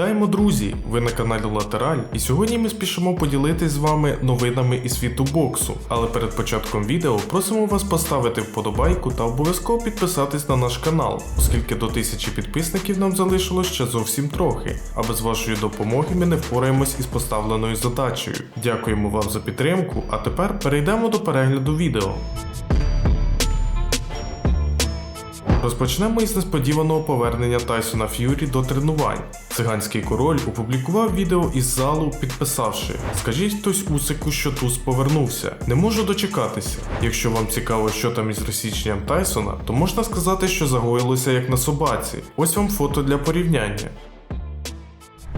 Вітаємо, друзі! Ви на каналі Латераль, і сьогодні ми спішимо поділитись з вами новинами із світу боксу. Але перед початком відео просимо вас поставити вподобайку та обов'язково підписатись на наш канал, оскільки до тисячі підписників нам залишилось ще зовсім трохи. А без вашої допомоги ми не впораємось із поставленою задачею. Дякуємо вам за підтримку, а тепер перейдемо до перегляду відео. Розпочнемо із несподіваного повернення Тайсона Ф'юрі до тренувань. Циганський король опублікував відео із залу, підписавши: Скажіть хтось Усику, що Туз повернувся. Не можу дочекатися. Якщо вам цікаво, що там із розсіченням Тайсона, то можна сказати, що загоїлося як на собаці. Ось вам фото для порівняння.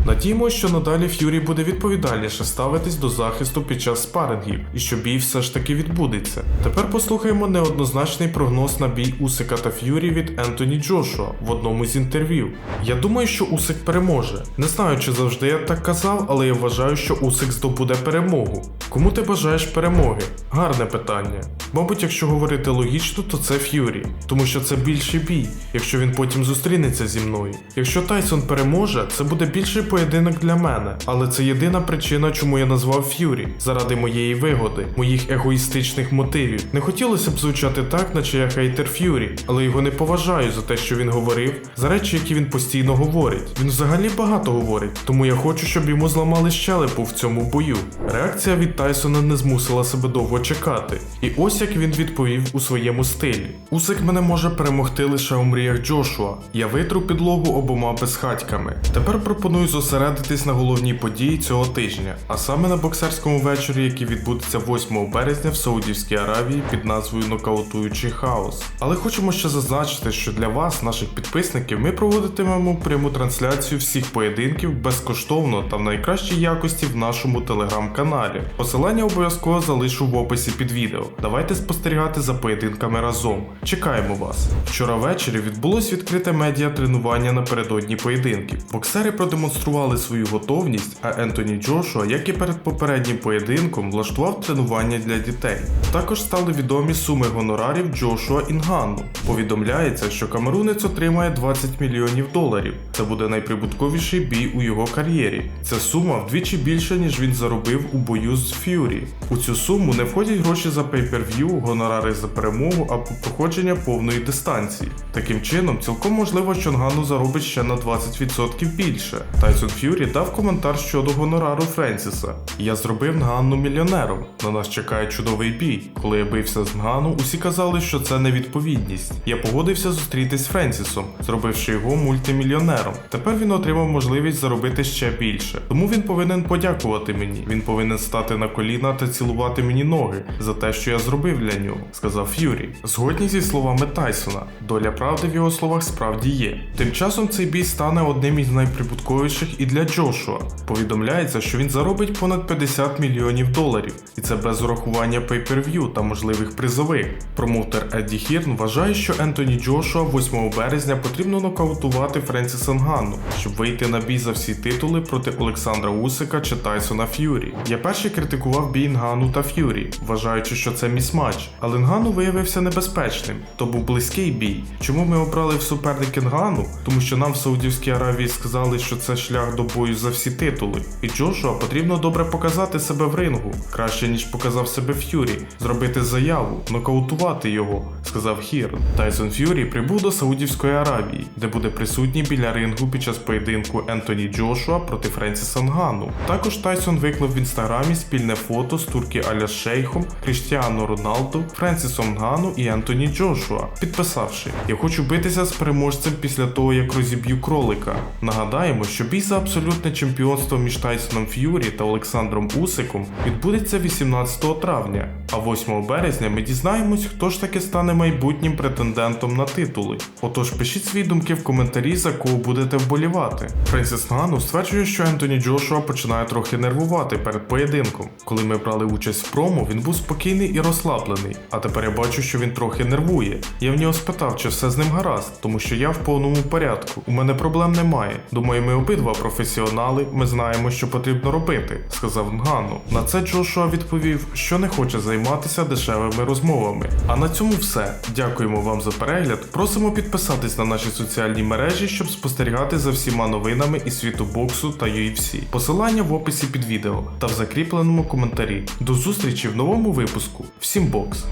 Надіємося, що надалі Ф'юрі буде відповідальніше ставитись до захисту під час спарингів і що бій все ж таки відбудеться. Тепер послухаємо неоднозначний прогноз на бій Усика та Ф'юрі від Ентоні Джошуа в одному з інтерв'ю. Я думаю, що Усик переможе. Не знаю, чи завжди я так казав, але я вважаю, що Усик здобуде перемогу. Кому ти бажаєш перемоги? Гарне питання. Мабуть, якщо говорити логічно, то це Ф'юрі, тому що це більший бій, якщо він потім зустрінеться зі мною. Якщо Тайсон переможе, це буде більший поєдинок для мене, але це єдина причина, чому я назвав Ф'юрі заради моєї вигоди, моїх егоїстичних мотивів. Не хотілося б звучати так, наче я хейтер Ф'юрі, але його не поважаю за те, що він говорив, за речі, які він постійно говорить. Він взагалі багато говорить, тому я хочу, щоб йому зламали щелепу в цьому бою. Реакція від Тайсона не змусила себе довго чекати. І ось як він відповів у своєму стилі: Усик мене може перемогти лише у мріях Джошуа. Я витру підлогу обома безхатьками. Тепер пропоную зосередитись на головній події цього тижня, а саме на боксерському вечорі, який відбудеться 8 березня в Саудівській Аравії під назвою Нокаутуючий хаос. Але хочемо ще зазначити, що для вас, наших підписників, ми проводитимемо пряму трансляцію всіх поєдинків безкоштовно та в найкращій якості в нашому телеграм-каналі. Посилання обов'язково залишу в описі під відео. Давайте спостерігати за поєдинками разом. Чекаємо вас. Вчора ввечері відбулось відкрите медіа тренування напередодні поєдинків. Боксери продемонстрували свою готовність, а Ентоні Джошуа, як і перед попереднім поєдинком, влаштував тренування для дітей. Також стали відомі суми гонорарів Джошуа Інгану. Повідомляється, що камерунець отримає 20 мільйонів доларів. Це буде найприбутковіший бій у його кар'єрі. Ця сума вдвічі більша, ніж він заробив у бою з Ф'юрі. У цю суму не входять гроші за pay-per-view, гонорари за перемогу або проходження повної дистанції. Таким чином, цілком можливо, що Нгану заробить ще на 20% більше. Тайсон Ф'юрі дав коментар щодо гонорару Френсіса. Я зробив Нганну мільйонером. На нас чекає чудовий бій. Коли я бився з Нгану, усі казали, що це невідповідність. Я погодився зустрітись з Френсісом, зробивши його мультимільйонером. Тепер він отримав можливість заробити ще більше. Тому він повинен подякувати мені. Він повинен стати на коліна та цілувати мені ноги за те, що я зробив для нього, сказав Ф'юрі. Згодні зі словами Тайсона, доля правди в його словах справді є. Тим часом цей бій стане одним із найприбутковіших і для Джошуа. Повідомляється, що він заробить понад 50 мільйонів доларів, і це без урахування pay-per-view та можливих призових. Промоутер Едді Хірн вважає, що Ентоні Джошуа 8 березня потрібно нокаутувати Френсіса Нгану, щоб вийти на бій за всі титули проти Олександра Усика чи Тайсона Ф'юрі. Я перший критикував бій Нгану та Ф'юрі, вважаючи, що це міс-матч, але Нгану виявився небезпечним. То був близький бій. Чому ми обрали в суперники Нгану? Тому що нам в Саудівській Аравії сказали, що це шлях до бою за всі титули. І Джошуа потрібно добре показати себе в рингу, краще ніж показав себе Ф'юрі, зробити заяву, нокаутувати його, сказав Хірн. Тайсон Ф'юрі прибув до Саудівської Аравії, де буде присутній біля рингу під час поєдинку Ентоні Джошуа проти Френсіса Нгану. Також Тайсон виклав в інстаграмі спільне фото з турки Аля Шейхом, Кріштіано Роналду, Френсісом Нгану і Ентоні Джошуа, підписавши: Я хочу битися з переможцем після того, як розіб'ю кролика. Нагадаємо, що бій за абсолютне чемпіонство між Тайсоном Ф'юрі та Олександром Усиком відбудеться 18 травня, а 8 березня ми дізнаємось, хто ж таки стане майбутнім претендентом на титули. Отож, пишіть свої думки в коментарі, за кого будете вболівати. Френсіс Нгану стверджує, що Ентоні Джошуа починає трохи нервувати перед поєдинком. Коли ми брали участь в промо, він був спокійний і розслаблений. А тепер я бачу, що він трохи нервує. Я в нього спитав, чи все з ним гаразд, тому що я в повному порядку. У мене проблем немає. Думаю, ми обидва професіонали, ми знаємо, що потрібно робити, сказав Нгану. На це Джошуа відповів, що не хоче займатися дешевими розмовами. А на цьому все. Дякуємо вам за перегляд. Просимо підписатись на наші соціальні мережі, щоб спостерігати за всіма новинами із світу боксу та UFC. Посилання в описі під відео та в закріпленому коментарі. До зустрічі в новому випуску. Всім бокс!